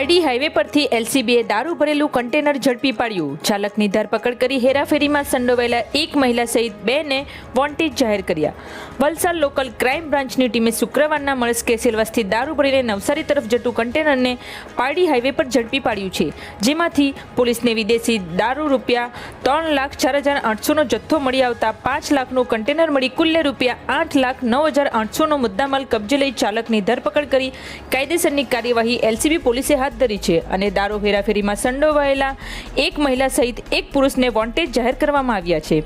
Pardi highway પરથી એલસીબીએ દારૂ ભરેલું કન્ટેનર ઝડપી પાડ્યું. ચાલકની ધરપકડ કરી હેરાફેરીમાં સંડોવાયેલા એક મહિલા સહિત બેને વોન્ટેજ જાહેર કર્યા. વલસાડ લોકલ ક્રાઇમ બ્રાન્ચની ટીમે શુક્રવારના મળસ્કે સેલવાસથી દારૂ ભરીને નવસારી તરફ જતું કન્ટેનરને પારડી હાઈવે પર ઝડપી પાડ્યું છે. જેમાંથી પોલીસને વિદેશી દારૂ રૂપિયા ત્રણ લાખ ચાર હજાર આઠસોનો જથ્થો મળી આવતા પાંચ લાખનું કન્ટેનર મળી કુલ્લે રૂપિયા આઠ લાખ નવ હજાર આઠસોનો મુદ્દામાલ કબજે લઈ ચાલકની ધરપકડ કરી કાયદેસરની કાર્યવાહી એલસીબી પોલીસે હાથ ધરી છે અને દારૂ હેરાફેરીમાં સંડોવાયેલા એક મહિલા સહિત એક પુરુષને વોન્ટેજ જાહેર કરવામાં આવ્યા છે.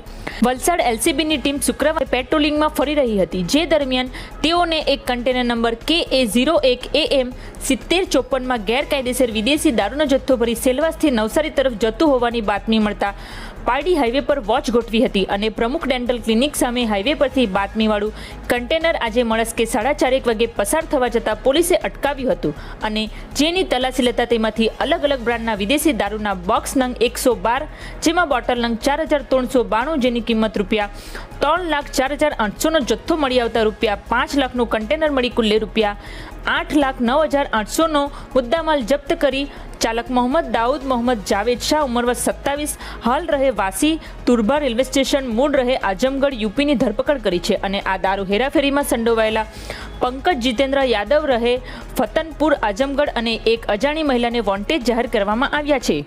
વલસાડ એલસીબીની ટીમ શુક્રવારે પેટ્રોલિંગમાં ફરી રહી હતી. જે દરમિયાન તેઓને એક કન્ટેનર નંબર કે એ ઝીરો એક એ એમ સિત્તેર ચોપનમાં ગેરકાયદેસર વિદેશી દારૂનો જથ્થો ભરી સેલવાસથી નવસારી તરફ જતું હોવાની બાતમી મળતા પારડી હાઈવે પર વોચ ગોઠવી હતી અને પ્રમુખ ડેન્ટલ ક્લિનિક સામે હાઈવે પરથી બાતમીવાળું કન્ટેનર આજે મળસ્કે સાડા ચારેક વાગે પસાર થવા જતાં પોલીસે અટકાવ્યું હતું અને જેની તલાશી લેતા તેમાંથી અલગ અલગ બ્રાન્ડના વિદેશી દારૂના બોક્સ નંગ એકસો બાર, જેમાં બોટલ નંગ ચાર હજાર ત્રણસો બાણું જેની કિંમત રૂપિયા ત્રણ લાખ ચાર હજાર આઠસોનો જથ્થો મળી આવતા રૂપિયા પાંચ લાખનું કન્ટેનર મળી કુલ્લે રૂપિયા આઠ લાખ નવ હજાર આઠસોનો મુદ્દામાલ જપ્ત કરી ચાલક મોહમ્મદ દાઉદ, મોહમ્મદ જાવેદ શાહ, ઉંમર સત્તાવીસ, હાલ રહે વાસી, તુરબા રેલવે સ્ટેશન, મૂળ રહે આજમગઢ, યુપીની ધરપકડ કરી છે અને આ દારૂ હેરાફેરીમાં સંડોવાયેલા પંકજ જીતેન્દ્ર યાદવ રહે ફતનપુર આઝમગઢ અને એક અજાણી મહિલાને વોન્ટેજ જાહેર કરવામાં આવ્યા છે.